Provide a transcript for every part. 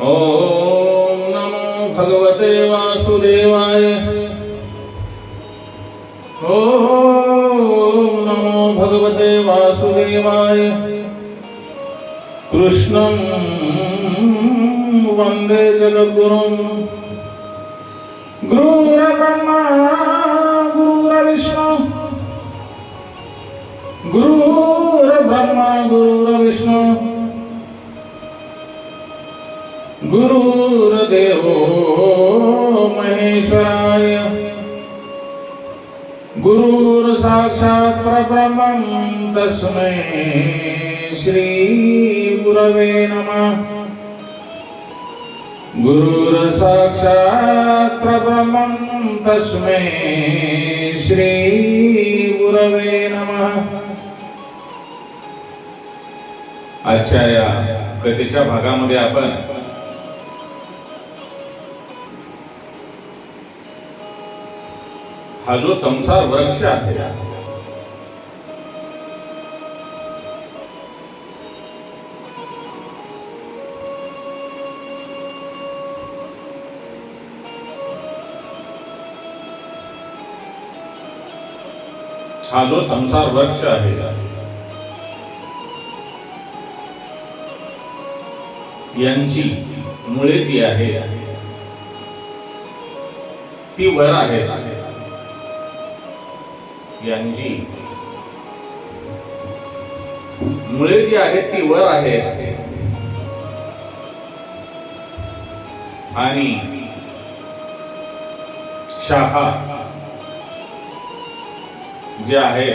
ॐ नमो भगवते वासुदेवाय। ॐ नमो भगवते वासुदेवाय। कृष्णं वन्दे जगद्गुरुम्। गुरुर्साक्षात् परब्रह्मं तस्मै श्रीगुरवे नमः। गुरुर्साक्षात् परब्रह्मं तस्मै श्रीगुरवे नमः। आजच्या या कथेच्या भागामध्ये आपण हा जो संसार वृक्ष आहे हा जो संसार वृक्ष आहे. यांची मुळे जी आहे ती वर आहे. यांची मुळे जी आहेत ती वर आहेत आणि शाखा जे आहे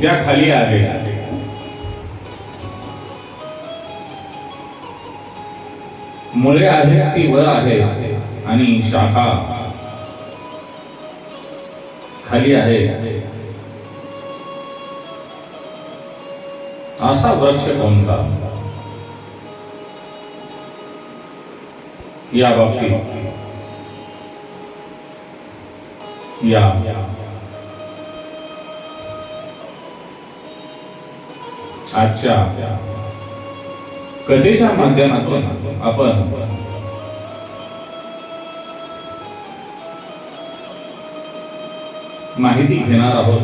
त्या खाली आहे. मुळे आहे ती वर आहे आणि शाखा खाली आहे. असा वृक्ष कोणता? या बाबतीत. या. आजच्या कथेच्या माध्यमातून आपण माहिती घेणार आहोत.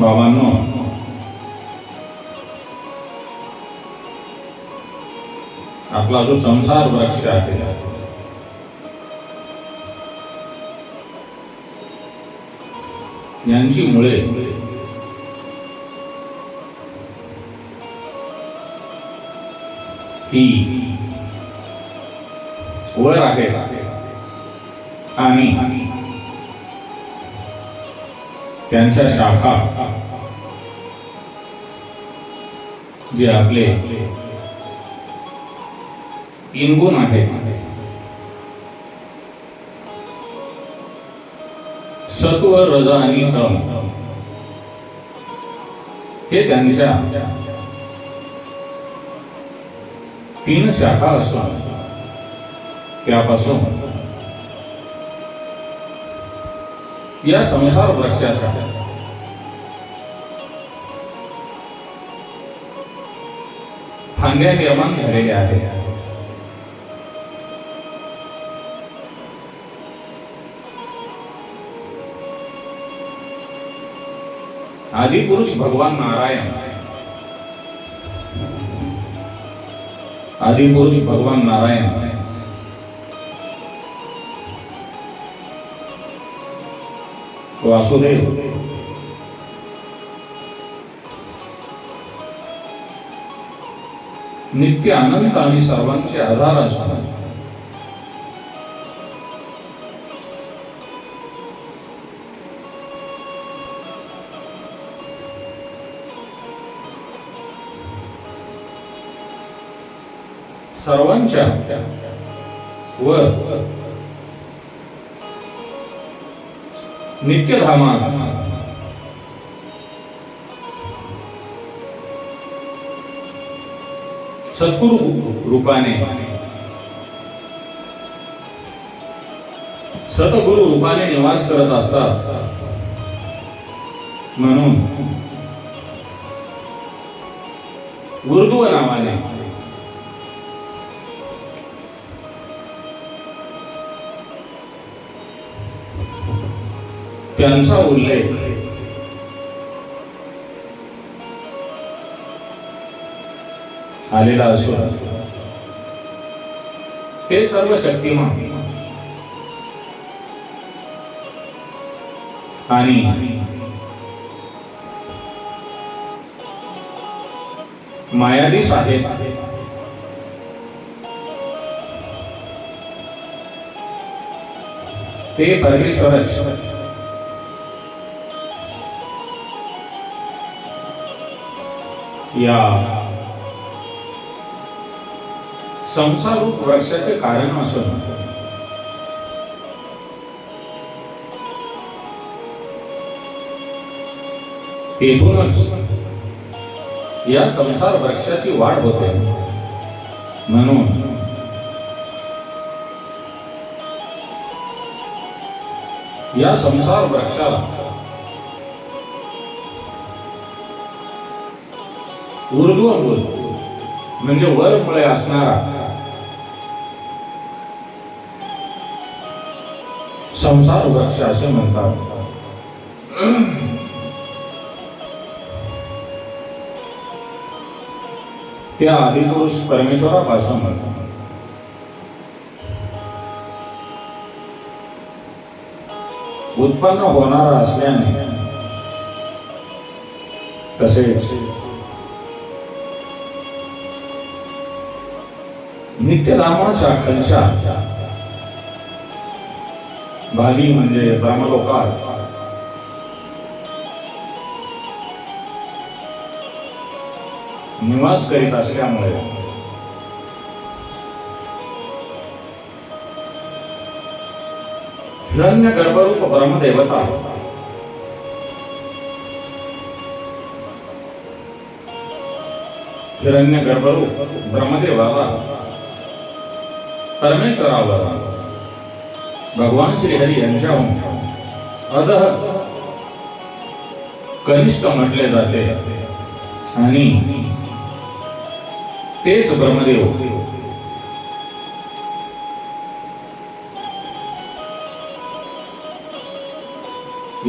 बाबांनो आपला जो संसार वृक्ष आहे यांची मुळे ही वर आहे. आणि त्यांच्या शाखा जे आपले तीन गुण आहेत. सत्व रज आणि तम हे त्यांच्या तीन शाखा असतात त्यापासून या संसार वृक्षाच्या फांद्या निर्माण झालेल्या आहेत. आदिपुरुष भगवान नारायण। आदिपुरुष भगवान नारायण। वासुदेव। नित्य अनंत आणि सर्वांचे आधार असतात। सर्वांच्या वर नित्यधामात सद्गुरु रूपाने सतगुरु रूपाने निवास करत असतात. म्हणून उर्दू नावाने ज्यांचा उल्लेख. आलेला असून ते सर्व शक्तिमान. आणि मायाधीश आहेत ते परमेश्वरच. या संसार रूप वृक्षाचे कारण असून तेथूनच या संसार वृक्षाची वाढ होते. म्हणून या संसार वृक्षाला उर्ध्व मूल म्हणजे वर मुळे असणारा. संसार वृक्ष असे म्हणतात. त्या आदिपुरुष परमेश्वरापासून उत्पन्न होणारा असल्याने तसेच नित्यधामाच्या कंशा भागी म्हणजे ब्रह्मलोकात निवास करीत असल्यामुळे. हिरण्य गर्भरूप ब्रह्मदेवता. हिरण्य गर्भरूप ब्रह्मदेवाला. परमेश्वरावर भगवान श्रीहरी यांच्याहून अध कनिष्ठ म्हटले जाते. आणि तेच ब्रह्मदेव.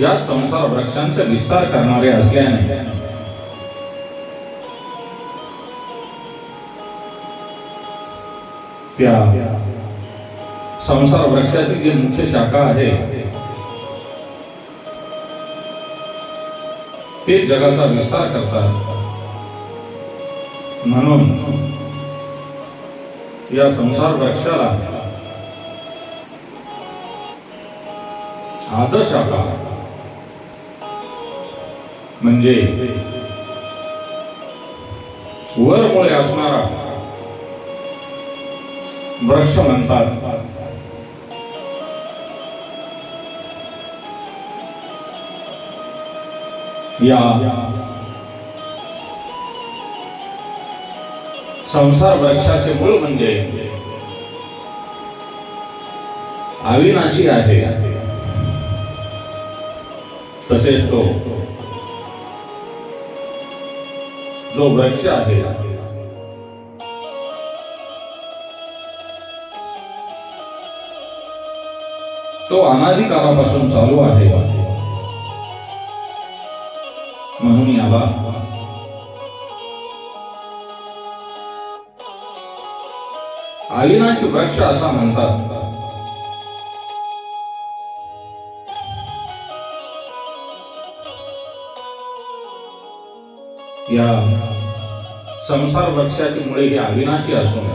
या संसार वृक्षांचा विस्तार करणारे असल्याने त्या संसार वृक्षाची जी मुख्य शाखा आहे ते जगाचा विस्तार करतात. म्हणून या संसार वृक्षाला आदशाखा म्हणजे वरमुळे असणारा वृक्ष म्हणतात. या संसार वृक्षाचे मूळ म्हणजे अविनाशी आहे. तसेच तो जो वृक्ष आहे. तो अनादी कालापासून चालू आहे. म्हणून याला अविनाशी वृक्ष असा म्हणतात. या संसार वृक्षाची मुळे ही अविनाशी असून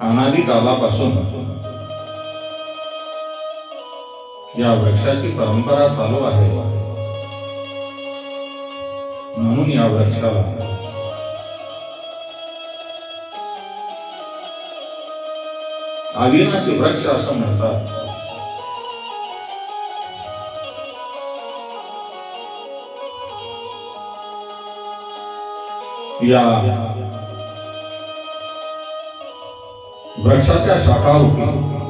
अनादी कालापासून या वृक्षाची परंपरा चालू आहे. म्हणून या वृक्षाला अविनाशी वृक्ष असं म्हणतात. या वृक्षाच्या शाखा होती.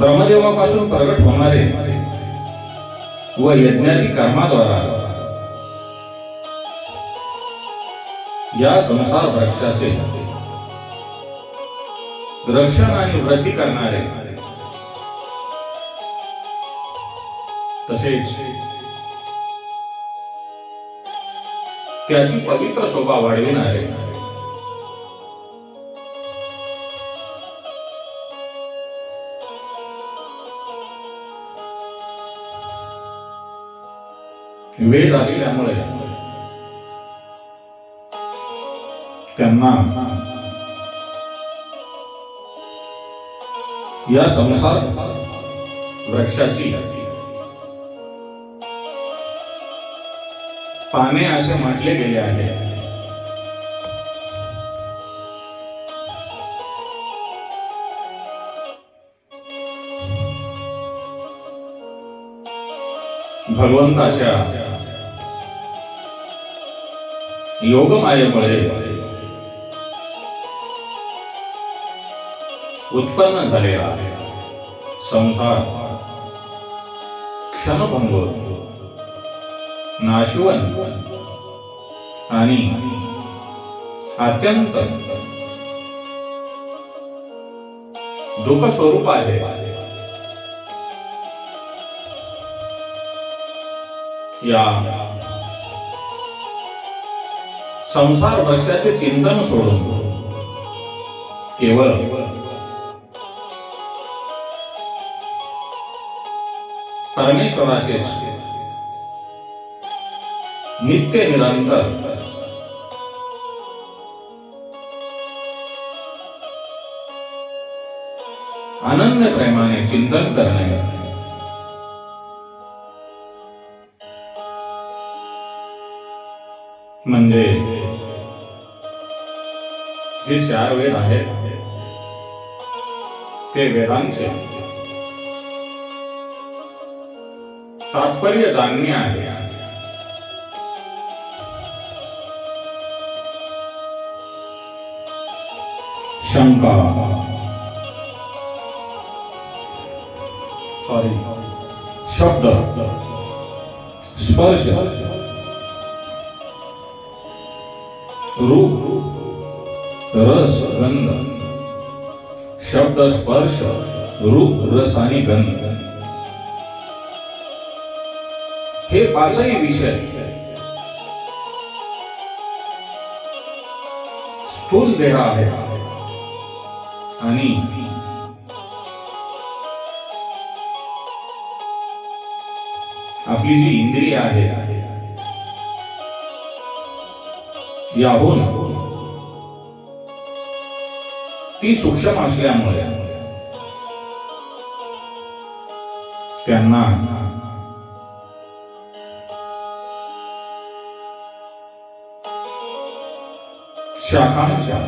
ब्रह्मदेवापासून प्रगट होणारे व यज्ञादी कर्माद्वारा या संसार वृक्षाचे रक्षण आणि वृद्धी करणारे. तसेच त्याची पवित्र शोभा वाढविणारे वेद असल्यामुळे त्यांना या संसार वृक्षाची पाने असे म्हटले गेले आहे. भगवंताच्या योगमायेमुळे उत्पन्न झालेला संसार क्षणभंग नाशवन आणि अत्यंत दुःख स्वरूप आहे. या संसार वृक्षाचे चिंतन सोडून. केवळ. परमेश्वराचे नित्य निरंतर. अनन्य प्रेमाने चिंतन करणे. म्हणजे जे चार वेद आहेत ते वेदांचे. तात्पर्य जाणणे आहे. शंका. सॉरी शब्द. स्पर्श. रूप. रस गंध शब्द स्पर्श रूप रस आणि गंध. हे पाचही विषय स्थूल देह आहे. आणि आपली जी इंद्रिय आहे याहून ती सूक्ष्म असल्यामुळे त्यांना शाखांच्या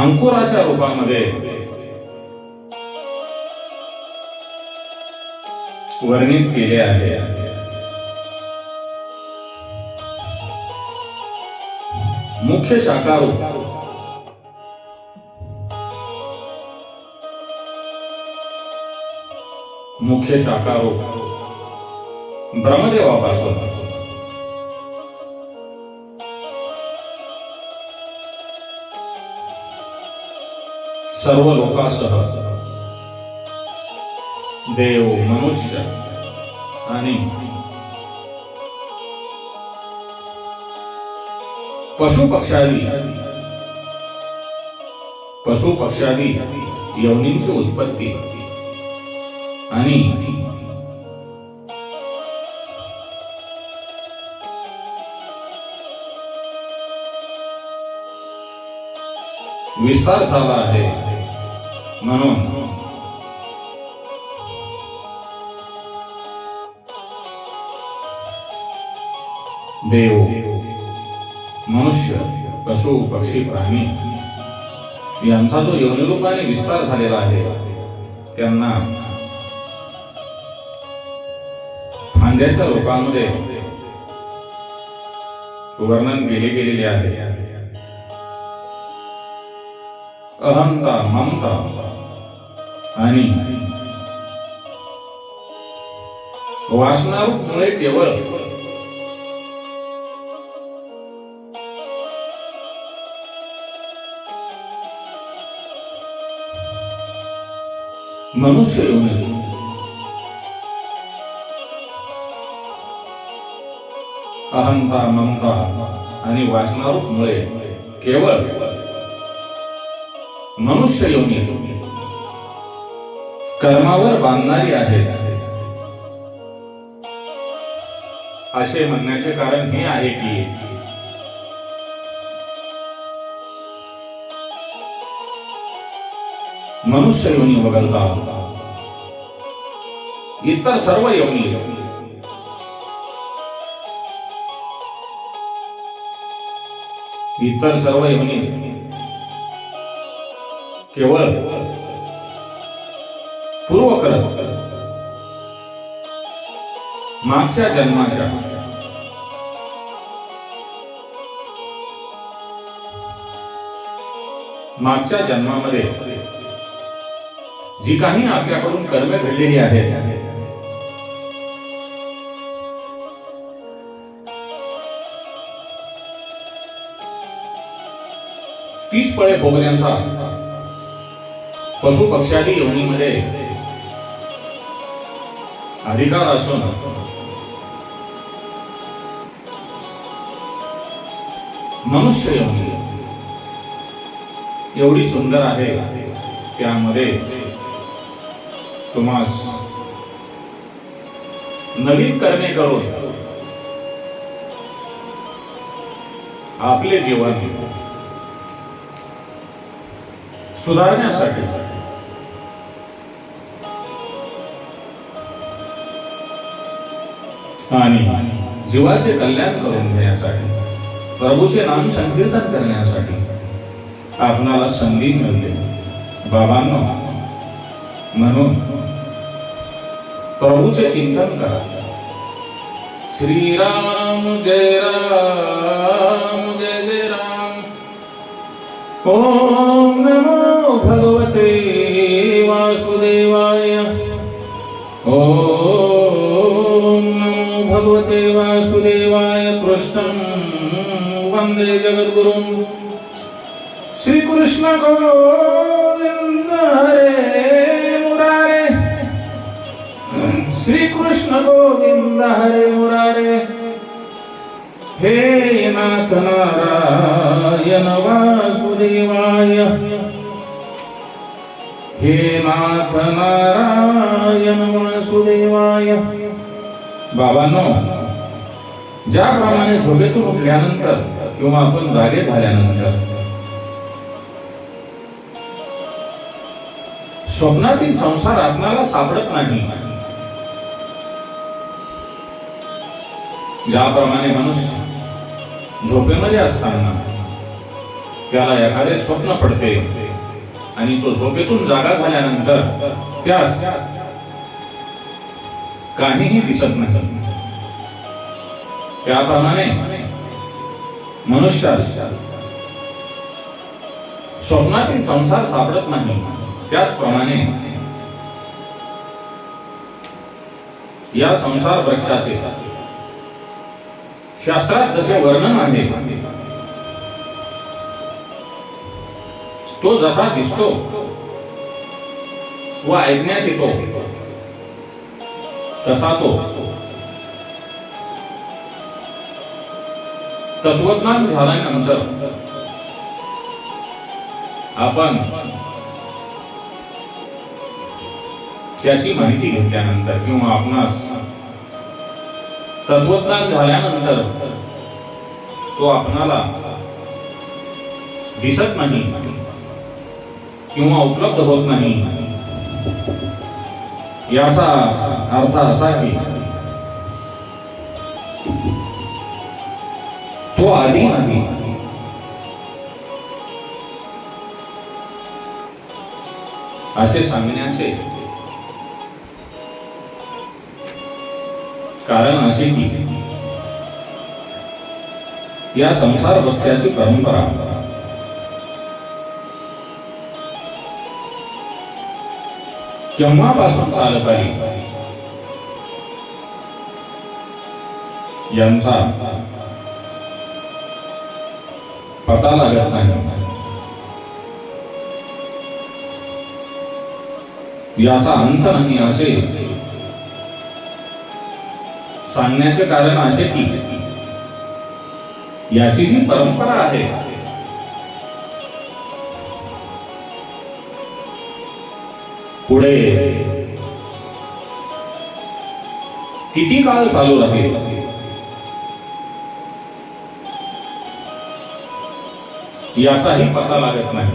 अंकुराच्या रूपामध्ये वर्णित केले आहे. मुख्य शाखा मुख्य शाखा ब्रह्मदेवापासून सर्व लोकासह देव मनुष्य आणि पशु पक्षादी पशु पक्षादी उत्पत्ती. आणि विस्तार झाला आहे. म्हणून देव मनुष्य पशु पक्षी प्राणी यांचा जो योनिरूपाने विस्तार झालेला आहे त्यांना फांद्याच्या रूपामध्ये वर्णन केले गेलेले आहे. अहंता ममता आणि वासनामुळे केवळ मनुष्य योनी अहंता ममता आणि वासनारूपमुळे केवळ मनुष्य योनी कर्मावर बांधणारी आहे। असे म्हणण्याचे कारण हे आहे की मनुष्य योनी वगळता इतर सर्व योनी इतर सर्व योनी केवळ पूर्व करत. मागच्या जन्माच्या. मागच्या जन्मामध्ये जी काही आपल्याकडून कर्मे घडलेली आहेत. तीच फळे भोगण्याचा पशु पक्षादी योनीमध्ये अधिकार असून मनुष्य योनी. एवढी सुंदर आहे त्यामध्ये तुम्हास नवीन करणे करून आपले जीवन सुधारण्यासाठी आणि जीवाचे कल्याण करून घेण्यासाठी प्रभूचे नाम संकीर्तन करण्यासाठी आपणाला संधी मिळते. बाबांनो म्हणून प्रभूचे चिंतन करा श्रीराम जय राम जय जय राम ओम नमो भगवते वासुदेवाय ओम नमो भगवते वासुदेवाय कृष्णं वन्दे जगद्गुरुं श्रीकृष्ण गोविंद हरे मुरारे श्रीकृष्ण गोविंद हरे मुरारे। हे नाथ नारायण वासुदेवाय। हे नाथ नारायण वासुदेवाय। बाबांनो ज्याप्रमाणे झोपेतून उठल्यानंतर किंवा आपण जागे झाल्यानंतर स्वप्नातील संसार आपणाला सापडत नाही. ज्याप्रमाणे माणूस झोपेमध्ये असताना त्याला एखादे स्वप्न पडते आणि तो झोपेतून जागा झाल्यानंतर त्यास काहीही दिसत नसत त्याप्रमाणे मनुष्यास स्वप्नातील संसार सापडत नाही. त्याचप्रमाणे या संसार वृक्षाचे शास्त्रात जसे वर्णन आहे तो जसा दिसतो व ऐकण्यात येतो तसा तो. तत्वज्ञान झाल्यानंतर आपण त्याची माहिती घेतल्यानंतर किंवा आपणास तत्वज्ञान झाल्यानंतर तो आपणाला दिसत नाही किंवा उपलब्ध होत नाही. याचा अर्थ असा की तो आधी नाही. असे सांगण्याचे कारण असे की या संसार वृक्षाची परंपरा केव्हापासून चालत आहे यांचा पता लागत नाही. याचा अंत नाही असे सांगण्याचे कारण असे की याची जी परंपरा आहे पुढे किती काळ चालू राहील? याचाही पत्ता लागत नाही.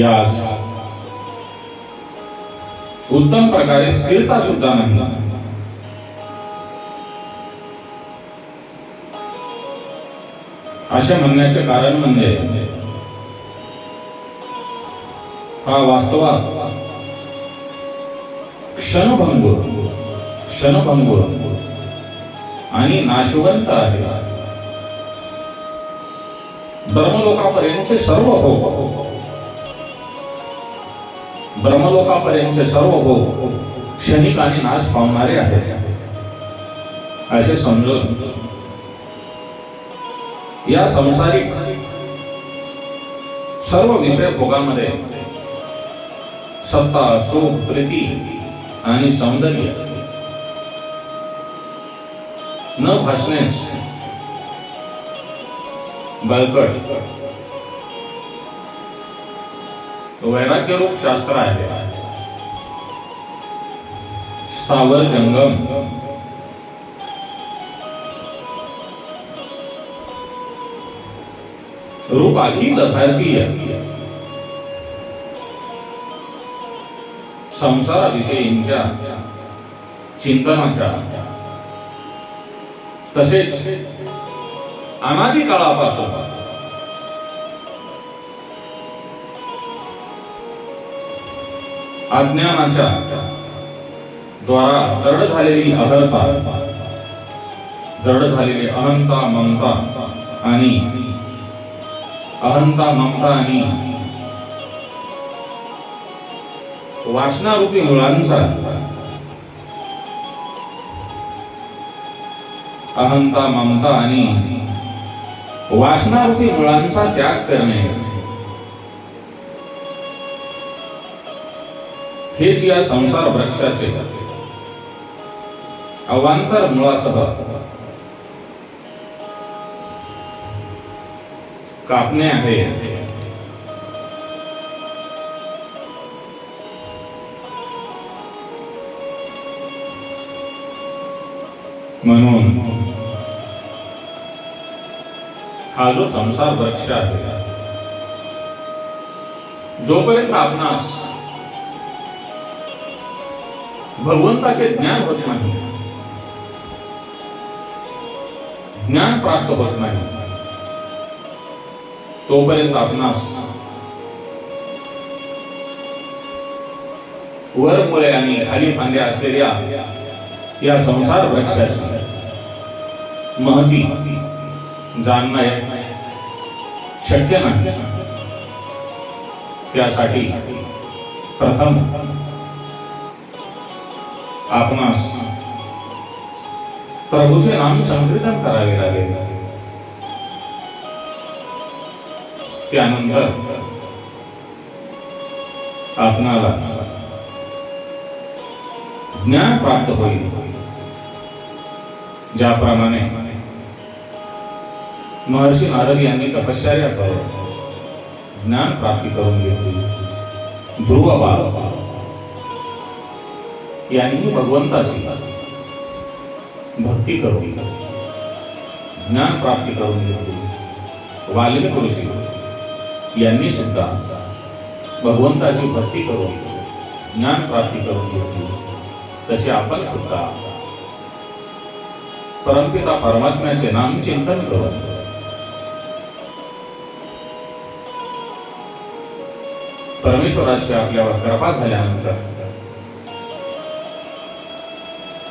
यास उत्तम प्रकारे स्थिरता सुद्धा नाही. असे म्हणण्याचे कारण म्हणजे हा वास्तवात क्षणभंगूर क्षणभंगूर आणि नाशवंत आहे. ब्रह्मलोकापर्यंत सर्व हो ब्रह्मलोकापर्यंत सर्व हो क्षणिक आणि नाश पावणारे आहेत. असे समजून या संसारिक सर्व विषय भोगामध्ये सत्ता सुख प्रीती आणि सौंदर्य न भासण्यास बळकट वैराग्य रूप शास्त्र आहे. स्थावर जंगम. रूप अखिल भारतीय संसाराविषयींच्या चिंतनाच्या. तसेच अनादी काळापासून अज्ञानाच्या द्वारा दृढ झालेली अहरता दृढ झालेली अहंता ममता आणि अहंता ममता आणि वाचनारूपी मुलांचा अहंता ममता आणि वाचनारूपी मुलांचा त्याग करणे. हेच या संसार वृक्षाचे. अवांतर मुळासह कापणे आहे. म्हणून हा जो संसार वृक्ष आहे जोपर्यंत आपणास भगवंताचे ज्ञान होत नाही. ज्ञान प्राप्त होत नाही. तोपर्यंत आपणास वर मुळे आणि खाली फांद्या असलेल्या या संसार वृक्षाची महती जाणणं शक्य नाही. त्यासाठी प्रथम आपणास प्रभूचे नाम संकीर्तन करावे लागेल त्यानंतर आपणाला ज्ञान प्राप्त होईल। ज्याप्रमाणे महर्षी नारद यांनी तपश्चर्या करत ज्ञान प्राप्ती करून घेतली. ध्रुव बाळ. यांनी भगवंताशी भक्ती करून ज्ञान प्राप्ती करून घेतली वाल्मिक ऋषी यांनी सुद्धा भगवंताची भक्ती करून ज्ञान प्राप्ती करून घेतली तसे आपण सुद्धा परमपिता परमात्म्याचे नाम चिंतन करून परमेश्वराची आपल्यावर कृपा झाल्यानंतर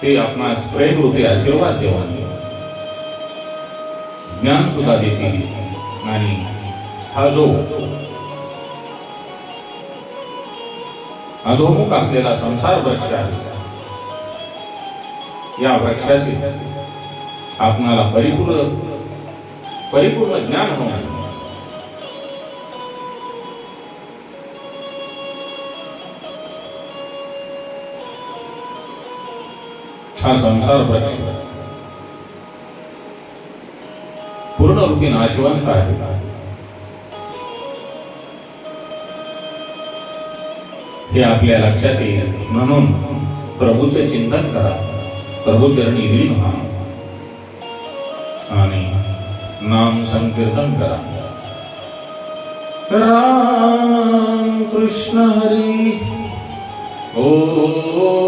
ते आपणास प्रेम रूपी आशीर्वाद देऊन ज्ञान सुद्धा देतील. आणि हा जो अधोमुख असलेला संसार वृक्ष आहे. या वृक्षाचे आपणाला परिपूर्ण परिपूर्ण ज्ञान होणार. हा संसार वृक्ष पूर्णरूपी नाशवंत आहे. हे आपल्या लक्षात येईल. म्हणून प्रभूचे चिंतन करा. प्रभूचरणी लीन व्हा. आणि नाम संकीर्तन करा. राम कृष्ण हरी. ओ नमः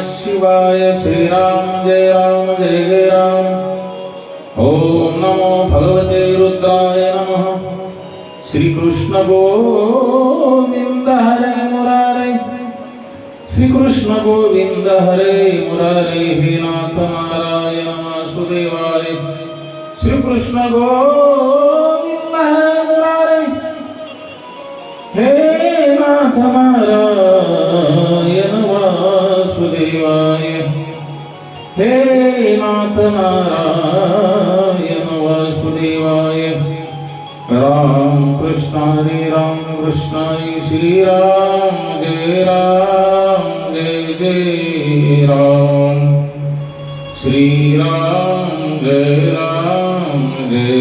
शिवाय श्रीराम जय राम जय जय राम। ओम नमो भगवते रुद्राय नमः। श्रीकृष्ण गोविंद हरे मुरारे। श्रीकृष्ण गोविंद हरे मुरारे हे नाथ नारायण वासुदेवाय। श्रीकृष्ण गो हे नाथ नारायण वासुदेवाय राम कृष्ण हरे राम कृष्ण हरे श्री राम जय राम जय जय राम श्री राम जय राम जय जय